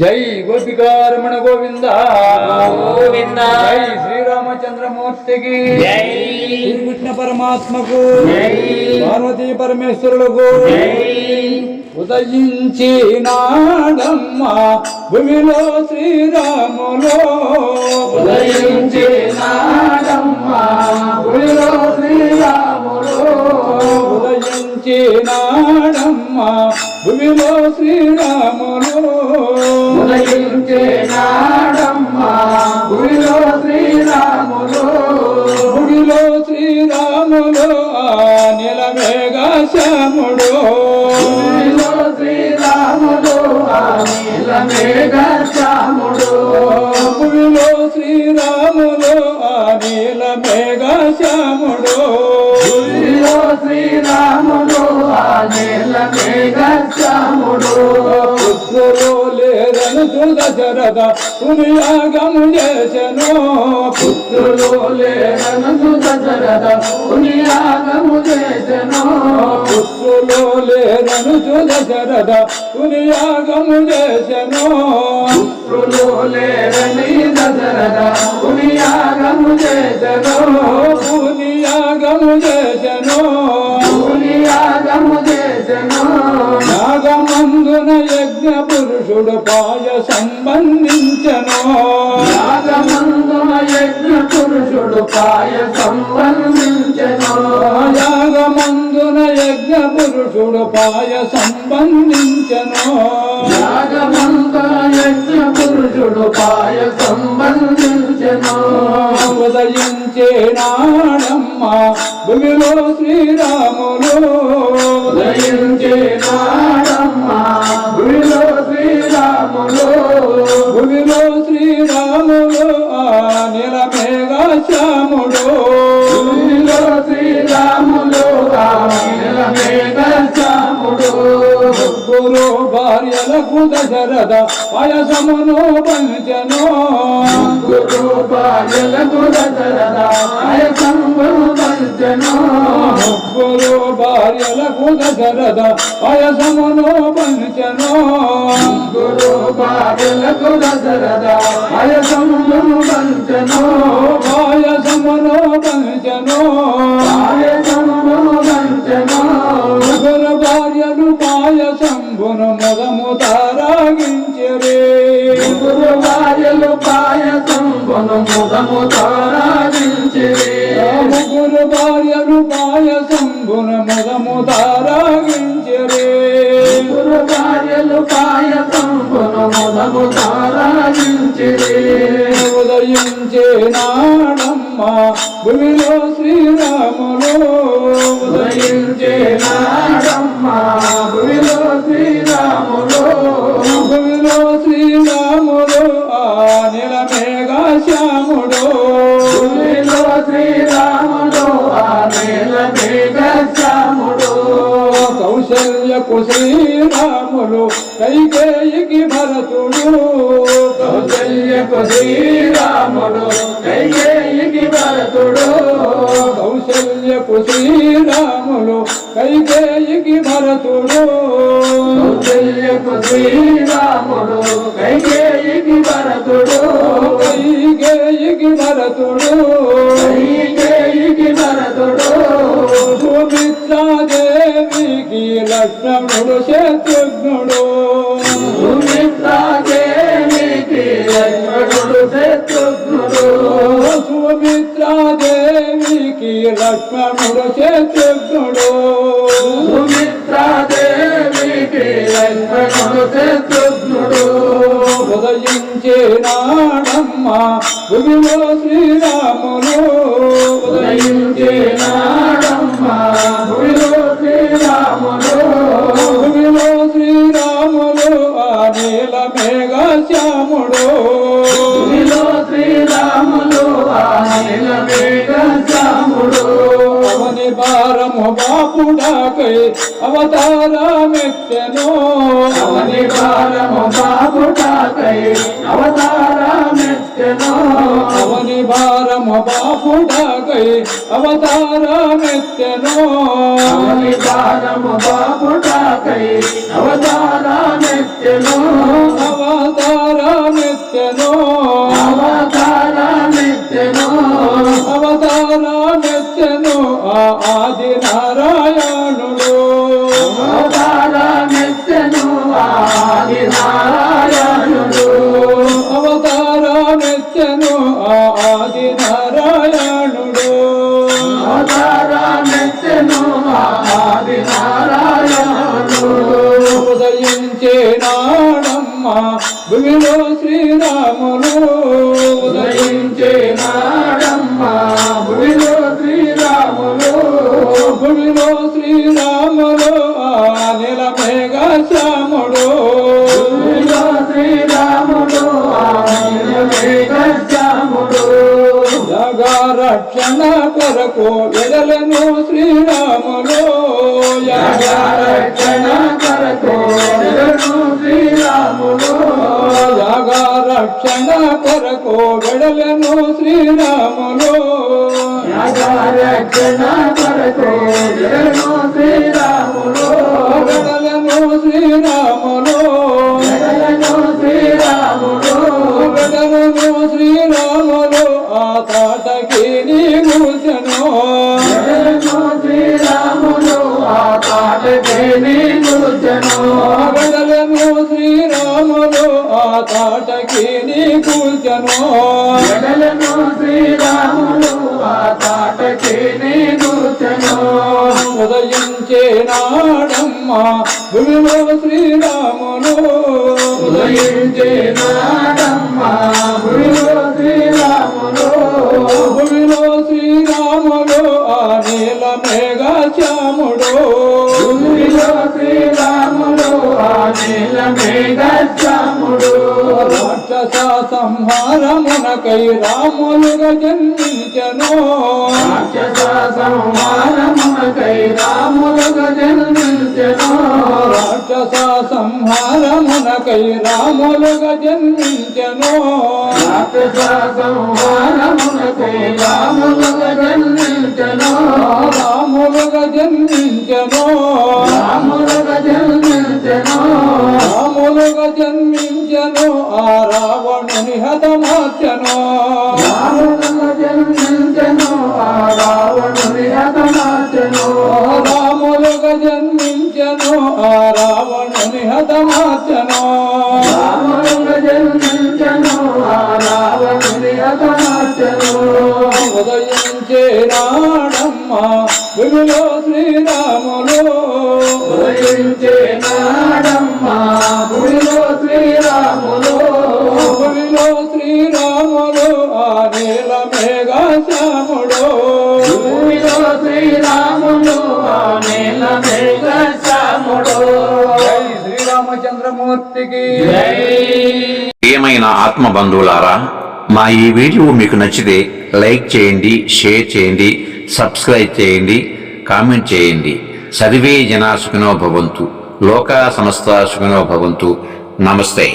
జై గోపికారమణ గోవింద గోవింద. జై శ్రీరామచంద్రమూర్తికి జై. శ్రీకృష్ణ పరమాత్మకు జై. పార్వతీ పరమేశ్వరులకు ఉదయించి నాడమ్మ భూమిలో శ్రీరాములో ఉదయించి నాడమ్మ భూమిలో శ్రీరాములు. ఉదయించి నాడమ్మ భూమిలో శ్రీరాములో ఉదయించి నాడమ్మ. భూమిలో శ్రీరాములు శ్రీరాములు ఆ నిలమేఘ శ్యాముడు భూమిలో శ్రీరాములు మేఘ శ్యాముడు భూమిలో శ్రీరాములు నీలమేఘ శ్యాముడు భూమిలో శ్రీరాములు ఆ నీల మేఘ శ్యాముడు పుత్రులు లేరను దశరథ పునియాగము చేసెను పుత్రులు లేరను దశరథ పునియాగము చేసెను పుత్రులు లేరను దశరథ పునియాగము చేసెను పుత్రులు లేరని దశరథ పునియాగము చేసెను పురుషుడు పాయ సంబంధించెను. యాగమందున యజ్ఞ పురుషుడు పాయ సంబంధించను. యాగమందున యజ్ఞ పురుషుడు పాయ సంబంధించెను. ఉదయించే నాడమ్మ భూమిలో శ్రీరాములు. ఉదయించే నాడమ్మ భార్యలకు దశరథ పయసమును పంచను గురు బాల్యలకు దశరథాయ సంబంధను గురు భార్యలకు దశరథ పయసమును పంచను గురు బాల్యలకు దశరథాయ సంబంధను పాయసమును খোদা కౌశల్యకు శ్రీరాములు కైకేయికి భరతుడు. కౌశల్యకు శ్రీరాముడు కైకేయికి భరతుడు. కౌశల్యకు శ్రీరాములు కైకేయికి భరతుడు. కౌశల్యకు శ్రీరాముడు కైకేయికి భరతుడు. కైకేయికి భరతుడు. లక్ష్మణుడు శత్రుఘ్నుడు. సుమిత్రాదేవికి లక్ష్మణుడు శత్రుఘ్నుడు. సుమిత్రాదేవికి లక్ష్మణుడు శత్రుఘ్నుడు. సుమిత్రాదేవికి లక్ష్మణుడు శత్రుఘ్నుడు. ఉదయించే నాడమ్మ భూమిలో శ్రీరాములు ఉదయించే శ్యాముడు శ్రీరాములు శ్యాముడు అవని భారము బాపుడాకై అవతారమెత్తెను. అవని భారము బాపుటాకై అవతారమెత్తెను అవని భారము బాపుడాకై అవతారమెత్తెను. అవని భారము బాపుటాకై అవతారమెత్తెను. మెచ్చను అవతారమెత్తెను ఆది నారాయణుడు ఆది నారాయణుడు ఉదయించే నాడమ్మ భూమిలో శ్రీరాములు రక్షణ కొరకు వెడలను శ్రీరాములు. రక్షణ కొరకు జగా రక్షణ కొరకు వెడలను శ్రీరాములు. రక్షణ కొరకు వెడలను భూమిలో శ్రీరాములు ఉదయించే నాడమ్మ శ్రీరాముడు ఆ నీల మేఘ శ్యాముడు భూమిలో శ్రీరాముడు ఆ నీల మేఘశ్యాముడు. రాక్షస సంహారమునకై రాములుగా జన్మించను. రాక్షస సంహారమునకై రాములుగా సంహారమునకై రాములుగా జన్మించను. రాములుగా జన్మించెను. రాములుగా జన్మించను. రాములుగా జన్మించెను. రాములుగా జన్మించను. ఆ రావణుని హతమార్చను. జన్మించెను ఆ రావణుని హతమార్చెను ఉదయించే భూమిలో శ్రీరాములు. శ్రీరామచంద్రమూర్తికి ప్రియమైన ఆత్మ బంధువులారా మా ఈ వీడియో మీకు నచ్చితే లైక్ చేయండి షేర్ చేయండి సబ్స్క్రైబ్ చేయండి కామెంట్ చేయండి. సర్వే జనా సుఖినో భవంతు. లోకా సమస్త సుఖినో భవంతు. నమస్తే.